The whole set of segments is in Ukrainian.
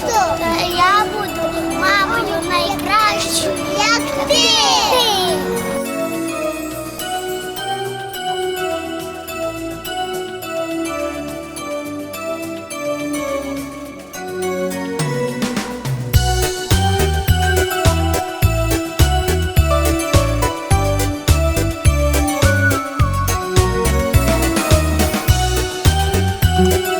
просто. Та я буду мамою найкращою, як ти. Пташенята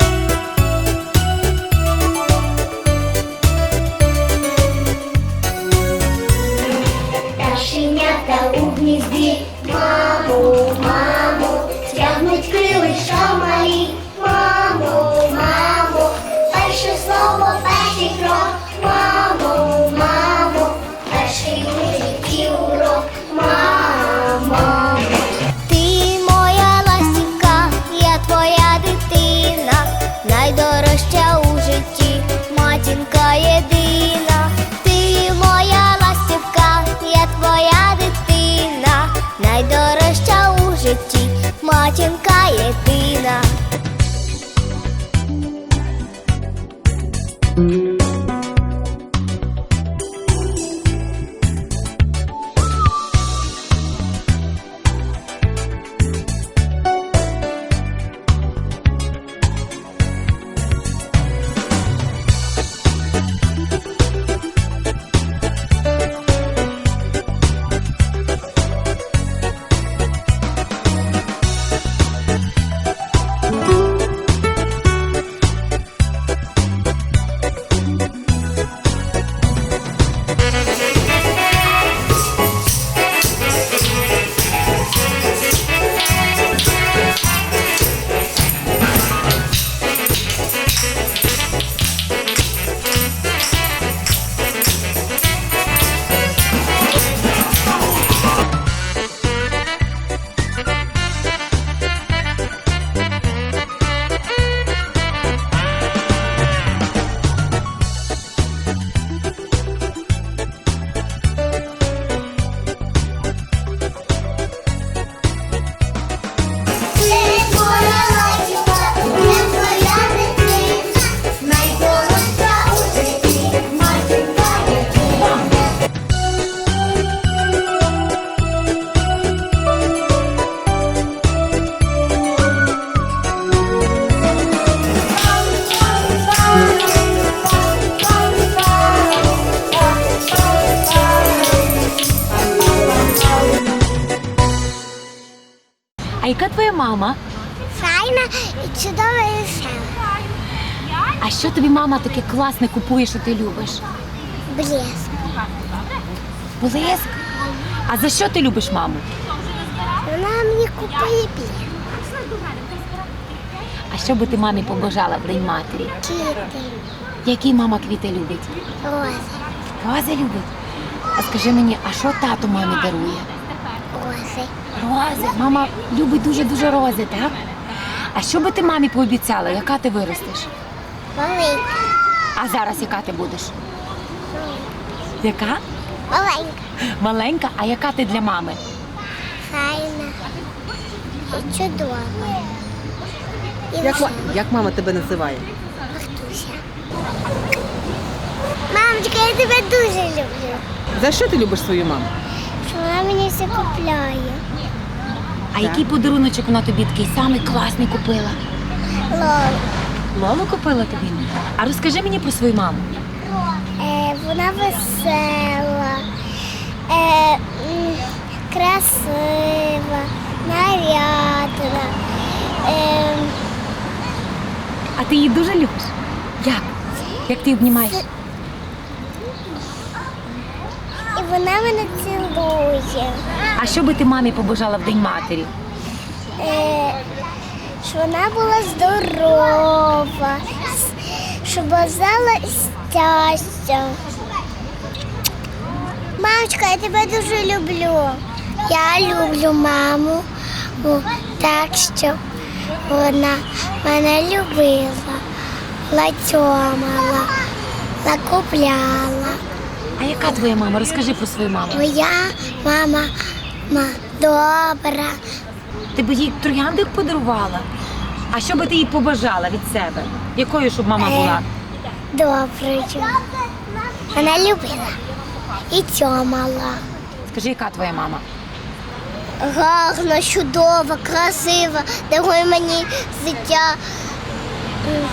А яка твоя мама? Файна і чудова і весела. А що тобі мама таке класне купує, що ти любиш? Блеск. Блеск? А за що ти любиш маму? Вона мені купує блеск. А що би ти мамі побажала в День матері? Квіти, Які мама квіти любить? рози, Рози любить. А скажи мені, а що тато мамі дарує? Рози. Рози. Мама любить дуже-дуже рози, так? А що би ти мамі пообіцяла, яка ти виростеш? Маленька, А зараз яка ти будеш? Яка? маленька, Маленька, а яка ти для мами? файна і чудова. І Як, ма- весела. як мама тебе називає? Мартуся. Мамочка, я тебе дуже люблю. За що ти любиш свою маму? Вона мені все купляє. А який подаруночок вона тобі такий самий класний купила? Лол. Лолу купила тобі? А розкажи мені про свою маму. Е, вона весела, е, м, красива, нарядна. Е, А ти її дуже любиш? Як? Як ти її обнімаєш? і вона мене цілує. А що би ти мамі побажала в День матері? Е, щоб вона була здорова, щоб бажала щастя. Мамочка, я тебе дуже люблю. Я люблю маму, так що вона мене любила, латьомала, накупляла. А яка твоя мама? Розкажи про свою маму. Моя мама ма, добра. Ти б їй трояндик подарувала? А що би ти їй побажала від себе? Якою щоб мама була? доброю. Вона любила і цьомала. Скажи, яка твоя мама? Гарна, чудова, красива, дарує мені життя. М,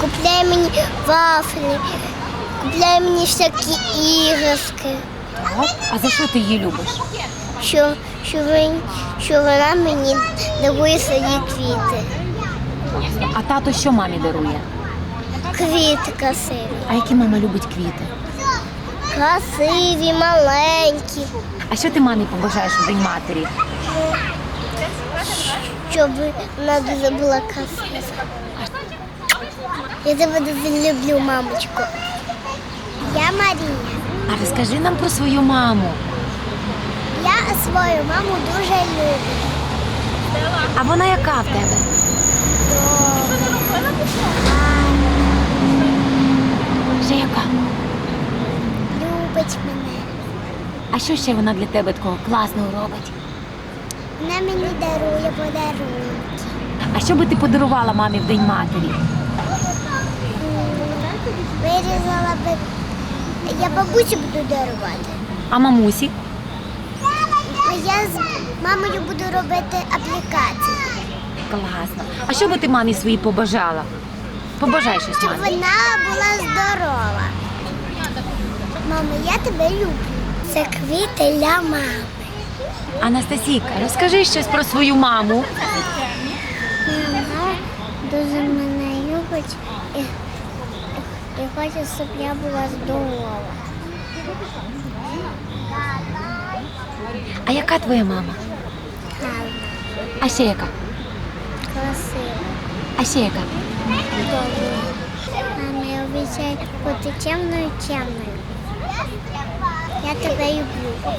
Купляє мені вафлі, купляє мені всякі іграшки, Так. А за що ти її любиш? що, що, він- що вона мені дарує свої квіти. А тато що мамі дарує? Квіти красиві. А які мама любить квіти? Красиві, маленькі, А що ти мамі побажаєш у День матері? щоб вона дуже була красива. Я тебе дуже люблю, мамочку. Я Марія. А розкажи нам про свою маму. Я свою маму дуже люблю. А вона яка в тебе? Ще яка? Любить мене. А що ще вона для тебе такого класного робить? Вона мені дарує подарунки. А що би ти подарувала мамі в День матері? Вирізала би. Я бабусі буду дарувати. А мамусі? А я з мамою буду робити аплікації. Класно. А що би ти мамі своїй побажала? Побажай щось Щоб мамі. вона була здорова. Мама, я тебе люблю. Це квіти для мами. Анастасійка, розкажи щось про свою маму. Вона дуже мене любить і, і хоче, щоб я була здорова. А яка твоя мама? Гарна, А ще яка? красива, А ще яка? добра. Мама, обіцяй бути чемною чемною. Я тебе люблю.